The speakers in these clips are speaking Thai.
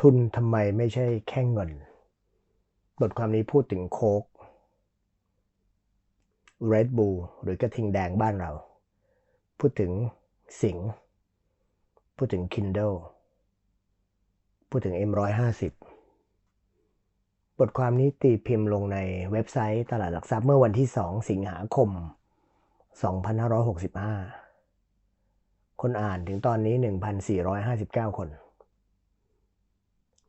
ทุนทำไมไม่ใช่แค่เงิน บทความนี้พูดถึงโคก Red Bull หรือกระทิงแดงบ้านเรา พูดถึงสิง พูดถึง Kindle พูดถึง M150 บทความนี้ตีพิมพ์ลงในเว็บไซต์ตลาดหลักทรัพย์เมื่อวันที่ 2 สิงหาคม 2565 คนอ่านถึงตอนนี้ 1,459 คน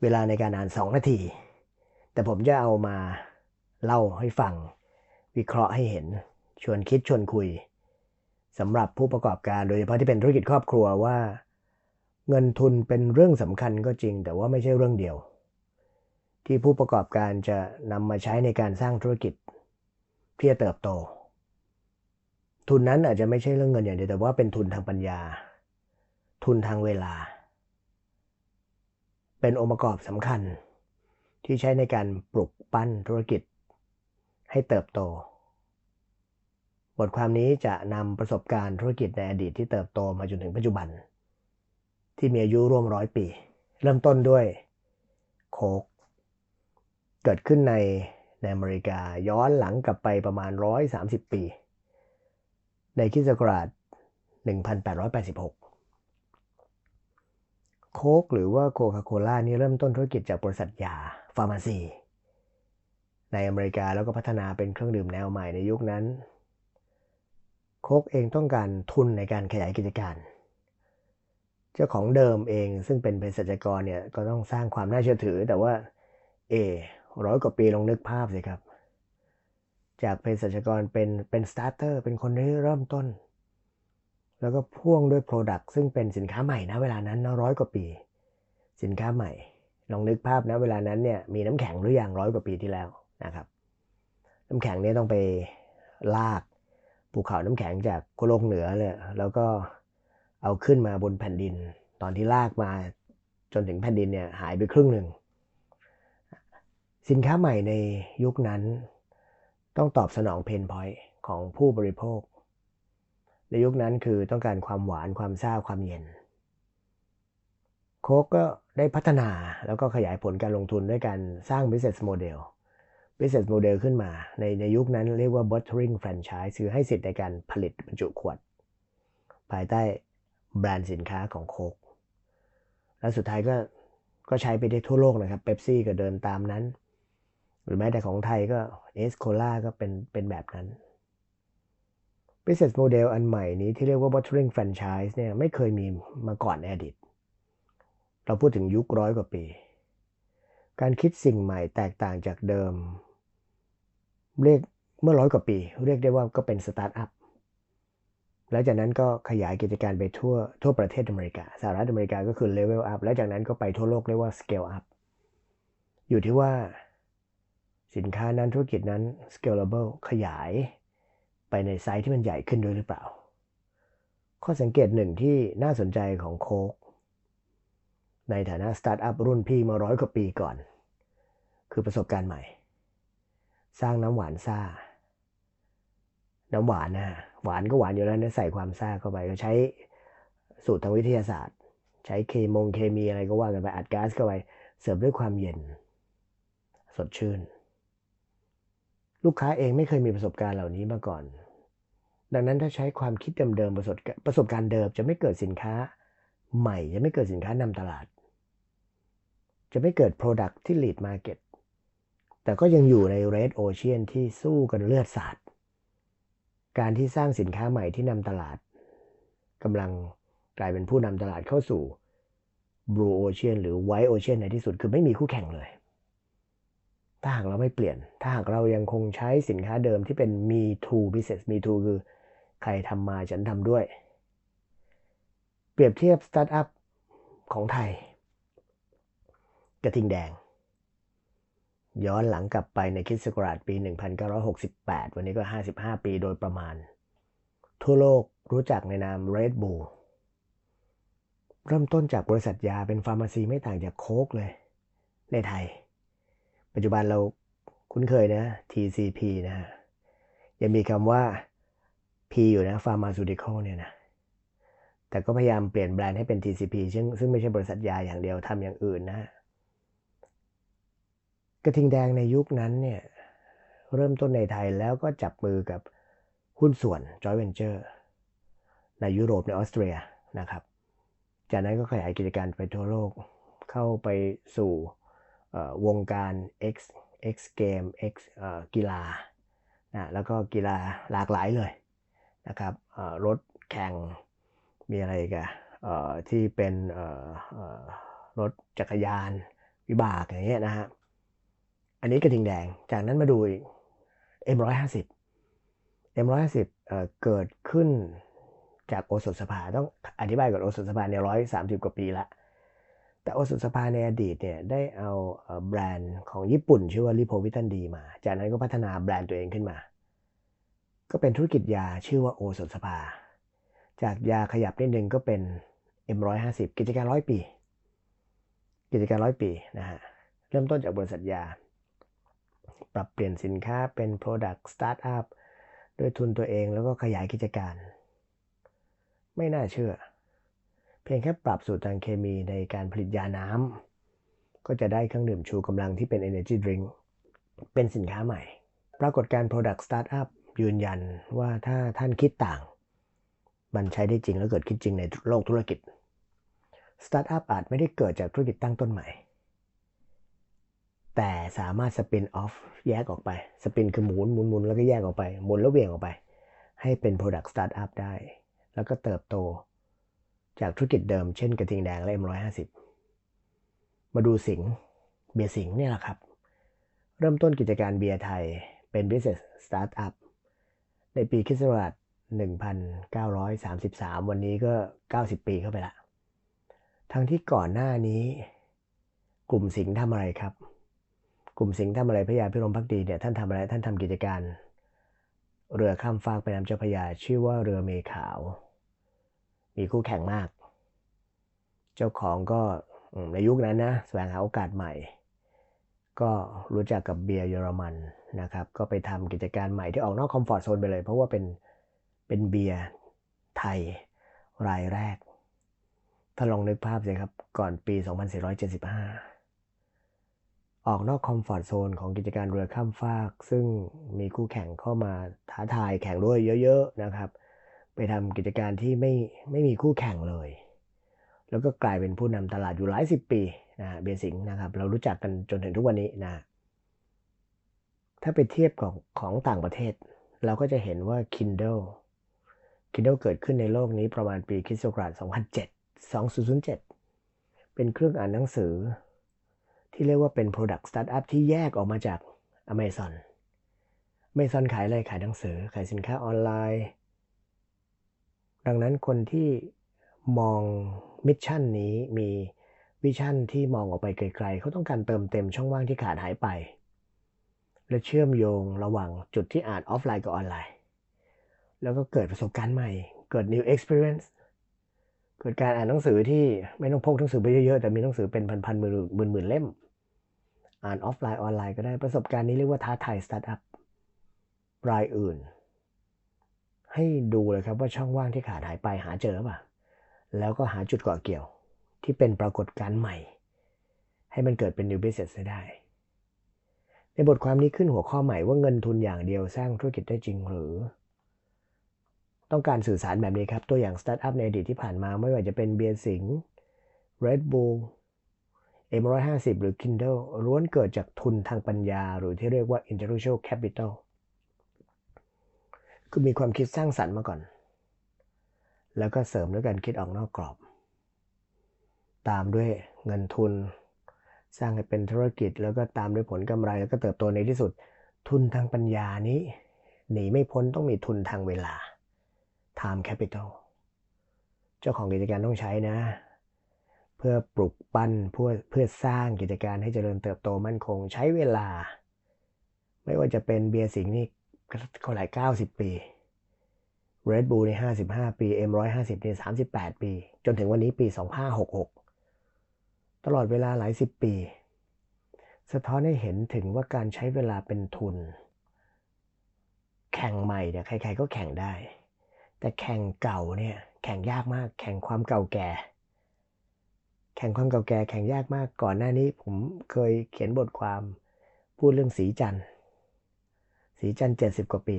เวลาในการอ่าน 2 นาที แต่ผมจะเอามาเล่าให้ฟัง วิเคราะห์ให้เห็น ชวนคิดชวนคุยสำหรับผู้ประกอบการโดยเฉพาะที่เป็นธุรกิจครอบครัวว่า เงินทุนเป็นเรื่องสำคัญก็จริง แต่ว่าไม่ใช่เรื่องเดียว ที่ผู้ประกอบการจะนำมาใช้ในการสร้างธุรกิจเพื่อเติบโต ทุนนั้นอาจจะไม่ใช่เรื่องเงินอย่างเดียวแต่ว่าเป็นทุนทางปัญญา ทุนทางเวลา เป็นองค์ประกอบสำคัญ ที่ใช้ในการปลุกปั้นธุรกิจ ให้เติบโต บทความนี้จะนำประสบการณ์ธุรกิจในอดีตที่เติบโตมาจนถึงปัจจุบัน ที่มีอายุร่วมร้อยปี เริ่มต้นด้วยโคกเกิดขึ้นในในอเมริกาย้อนหลังกลับไปประมาณ 130 ปี ในคิสต์ศักราช 1886 โคกหรือว่าโคคาโคล่านี่เริ่มต้นธุรกิจจากบริษัทยาฟาร์มาซีในอเมริกาแล้วก็พัฒนาเป็นเครื่องดื่มแนวใหม่ในยุคนั้น โคกเองต้องการทุนในการขยายกิจการ เจ้าของเดิมเองซึ่งเป็นเภสัชกรเนี่ยก็ต้องสร้างความน่าเชื่อถือ แต่ว่าเอร้อยกว่าปีลองนึกภาพสิครับ จากเภสัชกรเป็นเป็นสตาร์เตอร์เป็นคนที่เริ่มต้น แล้วก็พ่วงด้วยโปรดักต์ซึ่งเป็นสินค้าใหม่นะเวลานั้นนะร้อยกว่าปี สินค้าใหม่ ลองนึกภาพนะเวลานั้นเนี่ยมีน้ำแข็งหรืออย่างร้อยกว่าปีที่แล้วนะครับน้ำแข็งเนี่ยต้องไปลากภูเขาน้ำแข็งจากโลกเหนือเลยแล้วก็เอาขึ้นมาบนแผ่นดิน ตอนที่ลากมาจนถึงแผ่นดินเนี่ยหายไปครึ่งหนึ่งสินค้าใหม่ในยุคนั้น ต้องตอบสนองเพนพอยต์ของผู้บริโภค ในยุคนั้นคือต้องการความหวานความซ่าความเย็น โคกก็ได้พัฒนาแล้วก็ขยายผลการลงทุนด้วยการสร้าง business model business model ขึ้นมา ในในยุคนั้นเรียกว่า bottling franchise คือให้สิทธิ์ในการผลิตบรรจุขวด ภายใต้แบรนด์สินค้าของโคกแล้วสุดท้ายก็ก็ใช้ไปได้ทั่วโลกนะครับเบปซี่ก็เดินตามนั้น หรือแม้แต่ของไทยก็เอสโคล่าก็เป็นเป็นแบบนั้น Business Model อันใหม่นี้ที่เรียกว่า Bottling Franchise เนี่ยไม่เคยมีมาก่อนในอดีต เราพูดถึงยุคร้อยกว่าปี การคิดสิ่งใหม่แตกต่างจากเดิม เรียกเมื่อร้อยกว่าปี เรียกได้ว่าก็เป็นสตาร์ทอัพ แล้วจากนั้นก็ขยายกิจการไปทั่วทั่วประเทศอเมริกา สหรัฐอเมริกาก็คือ Level Up แล้วจากนั้นก็ไปทั่วโลกเรียกว่า Scale Up อยู่ที่ว่าสินค้านั้นธุรกิจนั้น scalable ขยาย ไปในไซส์ที่มันใหญ่ขึ้นด้วยหรือเปล่า ข้อสังเกตหนึ่งที่น่าสนใจของโคกในฐานะสตาร์ทอัพรุ่นพี่มาร้อยกว่าปีก่อน คือประสบการณ์ใหม่ สร้างน้ำหวานซ่า น้ำหวานนะหวานก็หวานอยู่แล้วนะใส่ความซ่าเข้าไปก็ใช้สูตรทางวิทยาศาสตร์ ใช้เคมงเคมีอะไรก็ว่ากันไปอัดก๊าซเข้าไปเสิร์ฟด้วยความเย็น สดชื่น ลูกค้าเองไม่เคยมีประสบการณ์เหล่านี้มาก่อน ดังนั้นถ้าใช้ความคิดเดิมๆประสบประสบการณ์เดิมจะไม่เกิดสินค้าใหม่ จะไม่เกิดสินค้านำตลาด จะไม่เกิด Product ที่ lead market แต่ก็ยังอยู่ใน Red Ocean ที่สู้กันเลือดสาดการที่สร้างสินค้าใหม่ที่นำตลาดกำลังกลายเป็นผู้นำตลาดเข้าสู่ Blue Ocean หรือ White Ocean ในที่สุดคือไม่มีคู่แข่งเลย ถ้าหากเราไม่เปลี่ยน ถ้าหากเรายังคงใช้สินค้าเดิมที่เป็น me too business me too คือ ใครทำมาฉันทำด้วย เปรียบเทียบสตาร์ทอัพของไทย กระทิงแดง ย้อนหลังกลับไปในคริสต์ศักราชปี 1968 วันนี้ก็ 55 ปีโดยประมาณ ทั่วโลกรู้จักในนาม Red Bull เริ่มต้นจากบริษัทยาเป็นฟาร์มาซีไม่ต่างจากโคกเลย ในไทย ปัจจุบันเราคุ้นเคยนะ TCP นะฮะยังมีคำว่า P อยู่นะ Pharmaceutical เนี่ยนะ แต่ก็พยายามเปลี่ยนแบรนด์ให้เป็น TCP ซึ่งซึ่งไม่ใช่บริษัทยาอย่างเดียวทำอย่างอื่นนะ กระทิงแดงในยุคนั้นเนี่ย เริ่มต้นในไทยแล้วก็จับมือกับหุ้นส่วน joint venture ในยุโรปในออสเตรียนะครับ จากนั้นก็ขยายกิจการไปทั่วโลกเข้าไปสู่ วงการ X X Game X กีฬานะแล้วก็กีฬาหลากหลายเลยนะครับรถแข่งมีอะไรกันที่เป็นรถจักรยานวิบากอย่างเงี้ยนะฮะอันนี้กระทิงแดงจากนั้นมาดูอีก M150 M150 เกิดขึ้นจากโอสถสภาต้องอธิบายก่อนโอสถสภาเนี่ยร้อยสามสิบกว่าปีละ แต่โอสถสภาในอดีตเนี่ยได้เอาแบรนด์ของญี่ปุ่น ชื่อว่าริโพวิตันดีมา จากนั้นก็พัฒนาแบรนด์ตัวเองขึ้นมา ก็เป็นธุรกิจยาชื่อว่าโอสถสภา จากยาขยับนิดนึงก็เป็น M150 กิจการร้อยปี กิจการร้อยปีนะฮะ เริ่มต้นจากบริษัทยา ปรับเปลี่ยนสินค้าเป็น Product Startup ด้วยทุนตัวเองแล้วก็ขยายกิจการ ไม่น่าเชื่อ เพียงแค่ปรับสูตรทางเคมีในการผลิตยาน้ำก็จะได้เครื่องดื่มชูกำลังที่เป็น Energy Drink เป็นสินค้าใหม่ ปรากฏการ Product Startup ยืนยันว่าถ้าท่านคิดต่าง มันใช้ได้จริงและเกิดขึ้นจริงในโลกธุรกิจสตาร์ทอัพอาจไม่ได้เกิดจากธุรกิจตั้งต้นใหม่ แต่สามารถสปินออฟแยกออกไป สปินคือหมุนหมุนหมุนแล้วก็แยกออกไป หมุนแล้วเวียงออกไป ให้เป็น Product Startup ได้ แล้วก็เติบโต จากธุรกิจเดิมเช่นกระทิงแดงและ M150 มาดูสิงเบียร์สิงเนี่ยแหละครับ เริ่มต้นกิจการเบียร์ไทยเป็น Business Startup ในปีคิศักราช1933 วันนี้ก็ 90 ปีเข้าไปละ ทั้งที่ก่อนหน้านี้ กลุ่มสิงห์ทำอะไรครับ กลุ่มสิงห์ทำอะไรพระยาพิรมพักดีเนี่ยท่านทำอะไรท่านทำกิจการ เรือข้ามฟากไปน้ำเจ้าพระยาชื่อว่าเรือเมขาว มีคู่แข่งมาก เจ้าของก็ในยุคนั้นนะแสวงหาโอกาสใหม่ ก็รู้จักกับเบียร์เยอรมันนะครับ ก็ไปทำกิจการใหม่ที่ออกนอกคอมฟอร์ทโซนไปเลย เพราะว่าเป็นเป็นเบียร์ไทยรายแรก ถ้าลองนึกภาพสิครับ ก่อนปี 2475 ออกนอกคอมฟอร์ทโซนของกิจการเรือข้ามฟาก ซึ่งมีคู่แข่งเข้ามาท้าทายแข่งด้วยเยอะ ๆ นะครับ ไปทำกิจการที่ไม่ไม่มีคู่แข่งเลย แล้วก็กลายเป็นผู้นำตลาดอยู่หลายสิบปีนะเบร์สิงนะครับ เรารู้จักกันจนถึงทุกวันนี้นะ ถ้าไปเทียบของของต่างประเทศ เราก็จะเห็นว่า Kindle Kindle เกิดขึ้นในโลกนี้ประมาณปีคริสต์ศักราช2007 2007 เป็นเครื่องอ่านหนังสือ ที่เรียกว่าเป็น Product Startup ที่แยกออกมาจาก Amazon Amazon ขายอะไรขายหนังสือ ขายสินค้าออนไลน์ ดังนั้นคนที่มองมิชชั่นนี้มีวิชั่นที่มองออกไปไกลๆเขาต้องการเติมเต็มช่องว่างที่ขาดหายไป และเชื่อมโยงระหว่างจุดที่อ่านออฟไลน์กับออนไลน์ แล้วก็เกิดประสบการณ์ใหม่ เกิด new experience เกิดการอ่านหนังสือที่ไม่ต้องพกหนังสือไปเยอะๆ แต่มีหนังสือเป็นพันๆหมื่นหมื่นเล่ม อ่านออฟไลน์ออนไลน์ก็ได้ประสบการณ์นี้เรียกว่าท้าทายสตาร์ทอัพรายอื่น ให้ดูเลยครับว่าช่องว่างที่ขาดหายไปหาเจอป่ะ แล้วก็หาจุดเกาะเกี่ยว ที่เป็นปรากฏการณ์ใหม่ ให้มันเกิดเป็น new business ได้ ในบทความนี้ขึ้นหัวข้อใหม่ว่าเงินทุนอย่างเดียวสร้างธุรกิจได้จริงหรือ ต้องการสื่อสารแบบนี้ครับ ตัวอย่างสตาร์ทอัพในอดีตที่ผ่านมาไม่ว่าจะเป็นเบียร์สิง Red Bull M150 หรือ Kindle ล้วนเกิดจากทุนทางปัญญา หรือที่เรียกว่า intellectual capital คือมีความคิดสร้างสรรค์มาก่อน แล้วก็เสริมด้วยการคิดออกนอกกรอบ ตามด้วยเงินทุน สร้างให้เป็นธุรกิจ แล้วก็ตามด้วยผลกำไร แล้วก็เติบโตในที่สุด ทุนทางปัญญานี้ หนีไม่พ้นต้องมีทุนทางเวลา time capital เจ้าของกิจการต้องใช้นะ เพื่อปลุกปั้นเพื่อเพื่อสร้างกิจการให้เจริญเติบโตมั่นคง ใช้เวลา ไม่ว่าจะเป็นเบียร์สิงห์นี่ ก็หลายเก้าสิบปี Red Bull ในห้าสิบห้าปี M150 ในสามสิบแปดปี จนถึงวันนี้ปีสองห้าหกหกตลอดเวลาหลายสิบปี สะท้อนให้เห็นถึงว่าการใช้เวลาเป็นทุน แข่งใหม่เนี่ยใครๆก็แข่งได้ แต่แข่งเก่าเนี่ยแข่งยากมาก แข่งความเก่าแก่ แข่งความเก่าแก่แข่งยากมากก่อนหน้านี้ผมเคยเขียนบทความพูดเรื่องสีจันทร์ สีจันเจ็ดสิบกว่าปี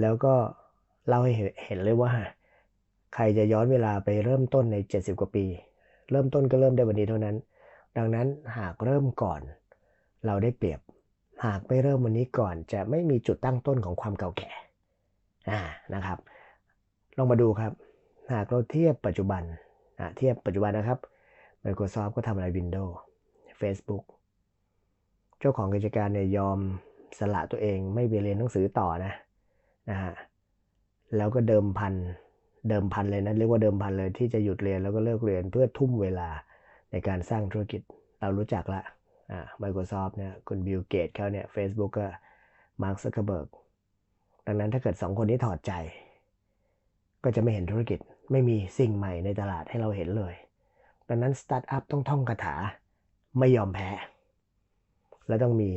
แล้วก็เล่าให้เห็นเลยว่า ใครจะย้อนเวลาไปเริ่มต้นใน 70 กว่าปี เริ่มต้นก็เริ่มได้วันนี้เท่านั้น ดังนั้นหากเริ่มก่อน เราได้เปรียบ หากไม่เริ่มวันนี้ก่อนจะไม่มีจุดตั้งต้นของความเก่าแก่อ่านะครับ ลองมาดูครับ หากเราเทียบปัจจุบันอ่าเทียบปัจจุบันนะครับ Microsoft ก็ทำอะไร Windows Facebook จ้าของกิจการเนี่ยยอมสละตัวเองไม่ไปเรียนหนังสือต่อนะนะฮะแล้วก็เดิมพันเดิมพันเลยนะเรียกว่าเดิมพันเลยที่จะหยุดเรียนแล้วก็เลิกเรียนเพื่อทุ่มเวลาในการสร้างธุรกิจเรารู้จักละอ่า Microsoft เนี่ยคุณบิลเกตเขาเนี่ย Facebook ก็มาร์คซักเคเบิร์กดังนั้นถ้าเกิดสองคนนี้ถอดใจ ก็จะไม่เห็นธุรกิจไม่มีสิ่งใหม่ในตลาดให้เราเห็นเลย ดังนั้นสตาร์ทอัพต้องท่องคาถาไม่ยอมแพ้ และต้องมี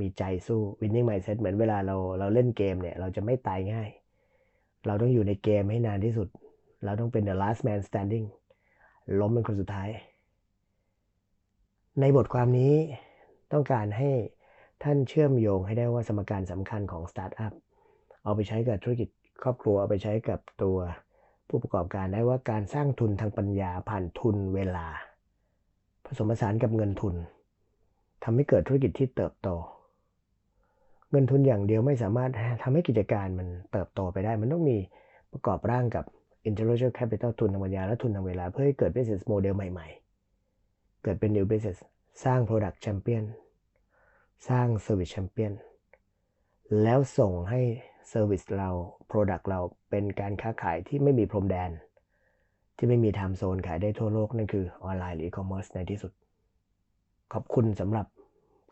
มีใจสู้ winning mindset เหมือนเวลาเราเราเล่นเกมเนี่ย เราจะไม่ตายง่าย เราต้องอยู่ในเกมให้นานที่สุด เราต้องเป็น the last man standing ล้มเป็นคนสุดท้าย ในบทความนี้ต้องการให้ท่านเชื่อมโยงให้ได้ว่าสมการสำคัญของสตาร์ทอัพเอาไปใช้กับธุรกิจครอบครัว เอาไปใช้กับตัวผู้ประกอบการได้ว่าการสร้างทุนทางปัญญาผ่านทุนเวลา ผสมผสานกับเงินทุน ทำให้เกิดธุรกิจที่เติบโต เงินทุนอย่างเดียวไม่สามารถทำให้กิจการมันเติบโตไปได้ มันต้องมีประกอบร่างกับ intellectual capital ทุนทางปัญญาและทุนทางเวลา เพื่อให้เกิด business model ใหม่ ๆ เกิดเป็น new business สร้าง product champion สร้าง service champion แล้วส่งให้ service เรา product เราเป็นการค้าขายที่ไม่มีพรมแดน ที่ไม่มีไทม์โซนขายได้ทั่วโลก นั่นคือออนไลน์หรือ e-commerce ในที่สุด ขอบคุณสำหรับ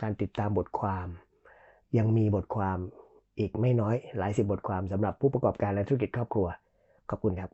การติดตามบทความ ยังมีบทความอีกไม่น้อยหลายสิบบทความสำหรับผู้ประกอบการและธุรกิจครอบครัว ขอบคุณครับ